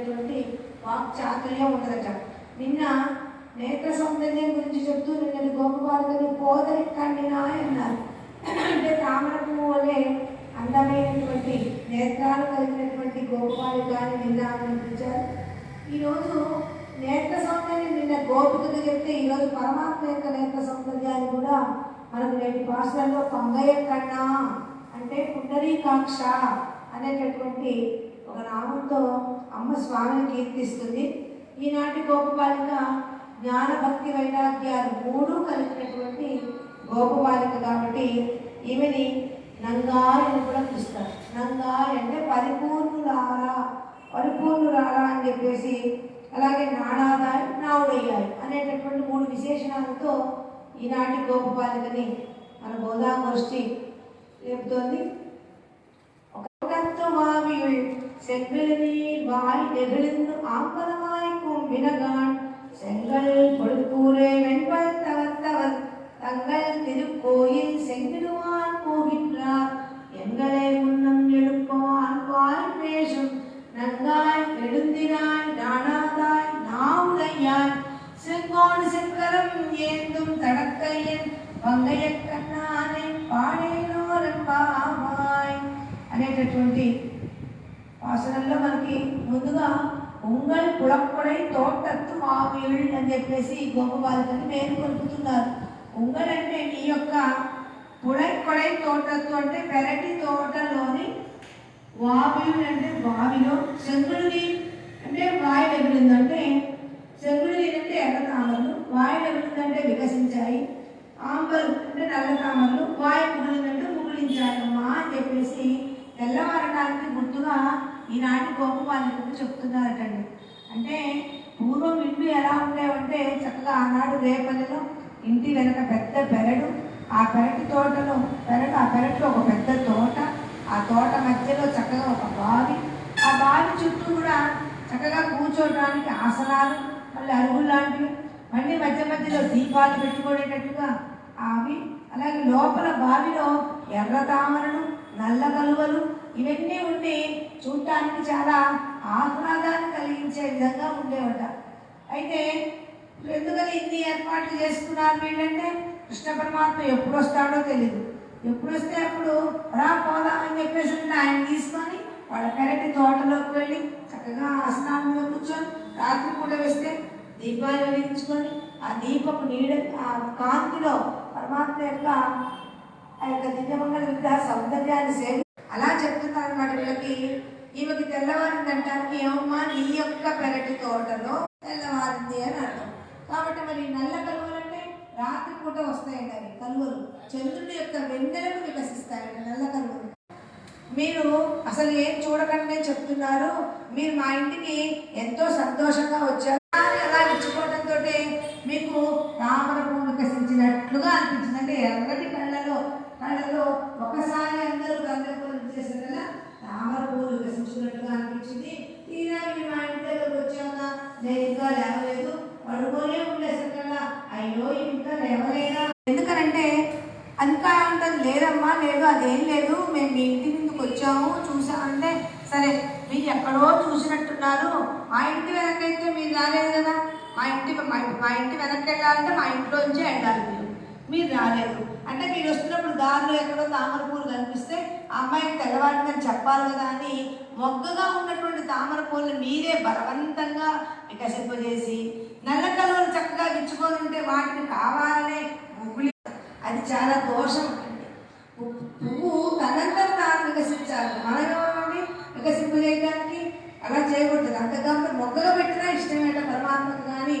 అటువంటి వాక్ చాతుర్యం ఉండదట నిన్న నేత్ర సౌందర్యం గురించి చెప్తూ నిన్న గోపబాలుని పోదరి కండినా అన్నారు. అంటే తామర పువ్వు వలె అందమైనటువంటి నేత్రాలు కలిగినటువంటి గోపబాలికాన్ని నిన్న అనిపించారు ఈరోజు నేత్ర సౌందర్యం నిన్న గోపికలు చెప్తే ఈరోజు పరమాత్మ యొక్క నేత్ర సౌందర్యాన్ని కూడా మనకు నేటి భాషలలో పంగయ్య కన్నా అంటే పుండరీకాక్ష అనేటటువంటి ఒక నామంతో అమ్మ స్వామిని కీర్తిస్తుంది. ఈనాటి గోపబాలిక జ్ఞాన భక్తి వైరాగ్యాలు మూడు కలిపినటువంటి గోపబాలిక కాబట్టి ఈమెని నంగారి అని కూడా పిలుస్తారు. నంగారి అంటే పరిపూర్ణురారా పరిపూర్ణురారా అని చెప్పేసి అలాగే నాడాదాయి నావుడయ్యాయి అనేటటువంటి మూడు విశేషణాలతో ఈనాటి గోపబాలికని మన గోదాగోష్ఠి చెబుతోంది വാവിയുൾ செங்கலநீர் வாய் நெகிழ்ந்து ஆம்பதமாய்க்கும் வினகான். செங்கல் கொழுப்பூரே வெண்பல் தவத்தவர் தங்கள் திருக்கோயில் செங்கிடுவான் போகின்றார். எங்களை முன்னம் எழுப்பான் பால் பேசும் நன்காய் பெருந்தினாய் நாணாதாய் நாவுடையாய். செங்கோடு செங்கரம் ஏந்தும் தடக்கையன் பங்கைய கண்ணானை பாடேனோரன் பாவாய். అనేటటువంటి వాసనల్లో మనకి ముందుగా ఉంగల్ పుళప్పడై తోటత్తు మామిళ్ళు అని చెప్పేసి గొప్ప బాలికని పేరు కొలుపుతున్నారు. ఉంగల్ అంటే నీ యొక్క పుడై కొడై తోటత్తు అంటే పెరటి తోటలోని వామియుడు అంటే బావిలో శంకుడిని అంటే వాయు ఎగుడిందంటే శంకుడిని అంటే ఎర్ర తామరలు వాయు ఎగుడిందంటే వికసించాయి. ఆంబలు అంటే నల్ల తామరలు వాయు ముగిలిందంటే ముగిలించాయమ్మా అని చెప్పేసి తెల్లవారడానికి గుర్తుగా ఈనాటి గోపబాలికలు చెప్తున్నారటండి. అంటే పూర్వం ఇండ్లు ఎలా ఉండేవంటే చక్కగా ఆనాడు రేపల్లిలో ఇంటి వెనక పెద్ద పెరడు ఆ పెరటి తోటలో పెరడు ఆ పెరట్లో ఒక పెద్ద తోట ఆ తోట మధ్యలో చక్కగా ఒక బావి ఆ బావి చుట్టూ కూడా చక్కగా కూర్చోవడానికి ఆసనాలు మళ్ళీ అరుగులు లాంటివి మళ్ళీ మధ్య మధ్యలో దీపాలు పెట్టుకునేటట్టుగా అవి అలాగే లోపల బావిలో ఎర్ర తామరను నల్ల కలువలు ఇవన్నీ ఉండి చూడటానికి చాలా ఆహ్లాదాన్ని కలిగించే విధంగా ఉండేవట. అయితే ఎందుకని ఇన్ని ఏర్పాట్లు చేసుకున్నారు వీళ్ళంటే? కృష్ణ పరమాత్మ ఎప్పుడు వస్తాడో తెలియదు ఎప్పుడు వస్తే అప్పుడు రా పోదామని చెప్పేసి ఉంటే ఆయన తీసుకొని వాళ్ళ పెరటి తోటలోకి వెళ్ళి చక్కగా ఆసనాలలో కూర్చొని రాత్రి పూట వేస్తే దీపాలు వెలిగించుకొని ఆ దీపపు నీడ ఆ కాంతిలో పరమాత్మ యొక్క ఆ యొక్క దివ్యమంగళ విగ్రహ సౌందర్యాన్ని సేవి అలా చెప్తున్నారు అన్నమాట వీళ్ళకి. ఈమెకి తెల్లవారింది అంటానికి ఏమమ్మా నీ యొక్క పెరటి తోటలో తెల్లవారింది అని అర్థం. కాబట్టి మరి నల్ల కలువలు అంటే రాత్రి పూట వస్తాయండి అవి కలువలు చంద్రుడి యొక్క వెన్నెలకు వికసిస్తాయండి నల్ల కలువలు మీరు అసలు ఏం చూడకండి చెప్తున్నారు. మీరు మా ఇంటికి ఎంతో సంతోషంగా వచ్చారు. అలా ఇచ్చుకోవడంతో మీకు తామర పువ్వు వికసించినట్లుగా అనిపించింది. అంటే ఎర్రటి కళ్ళలో కళ్ళలో ఒకసారి అందరూ గంధపూలు చేసిన కదా తామర పువ్వు వికసించినట్టుగా అనిపించింది. తీరా మా ఇంటి దగ్గరకు లేదుగా నేను ఇంకా లేవలేదు. పడుకోనే ఉండేసరికల్లా అయ్యో ఇంకా లేవలేదా? ఎందుకనంటే ఇంకా అంటది లేదమ్మా లేదు అదేం లేదు. మేము మీ ఇంటి ముందుకు వచ్చాము చూసా అంటే సరే మీరు ఎక్కడో చూసినట్టున్నారు. మా ఇంటి వెనకైతే మీరు రాలేదు కదా. మా ఇంటి మా ఇంటి వెనక్కి వెళ్ళాలంటే మా ఇంట్లోంచే వెళ్ళాలి మీరు. మీరు రాలేదు. అంటే మీరు వస్తున్నప్పుడు దారిలో ఎక్కడో తామర పూలు కనిపిస్తే ఆ అమ్మాయికి తెల్లవారిందని చెప్పాలి కదా అని మొగ్గగా ఉన్నటువంటి తామర పూలను మీరే బలవంతంగా వికసింపజేసి నల్ల కలువలు చక్కగా విచ్చుకొని ఉంటే వాటిని కావాలనే ముగ్గులి. అది చాలా దోషం పువ్వు తనంతా తాను వికసించాలి. మనం వికసింపజేయడానికి అలా చేయకూడదు. అంతగా మొగ్గలో పెట్టినా ఇష్టమేట పరమాత్మకు కానీ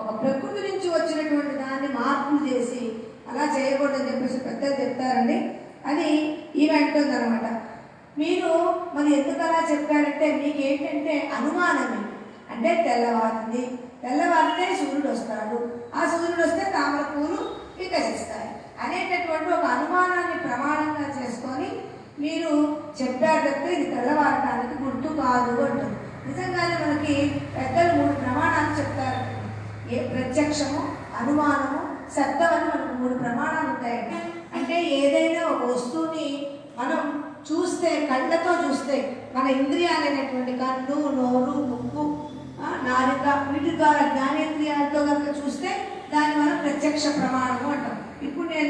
ఒక ప్రకృతి నుంచి వచ్చినటువంటి దాన్ని మార్పులు చేసి అలా చేయకూడదని చెప్పేసి పెద్దలు చెప్తారండి. అని ఈమె అంటుంది అనమాట మీరు మరి ఎందుకు అలా చెప్పారంటే మీకు ఏంటంటే అనుమానమే. అంటే తెల్లవారింది తెల్లవారితే సూర్యుడు వస్తాడు. ఆ సూర్యుడు వస్తే తామర పూలు వికసిస్తాయి అనేటటువంటి ఒక అనుమానాన్ని ప్రమాణంగా చేసుకొని మీరు చెప్పారు తప్పితే ఇది తెల్లవారటానికి గుర్తు కాదు అంటారు నిజంగానే మనకి పెద్దలు మూడు ప్రమాణాలు చెప్తారు. ఏ ప్రత్యక్షము అనుమానము శబ్దం అని మనకు మూడు ప్రమాణాలు ఉంటాయండి. అంటే ఏదైనా ఒక వస్తువుని మనం చూస్తే కళ్ళతో చూస్తే మన ఇంద్రియాలైనటువంటి కన్ను నోరు ముక్కు నాలుక వీటి ద్వారా జ్ఞానేంద్రియాలతో కనుక చూస్తే దాన్ని మనం ప్రత్యక్ష ప్రమాణము అంటాం. ఇప్పుడు నేను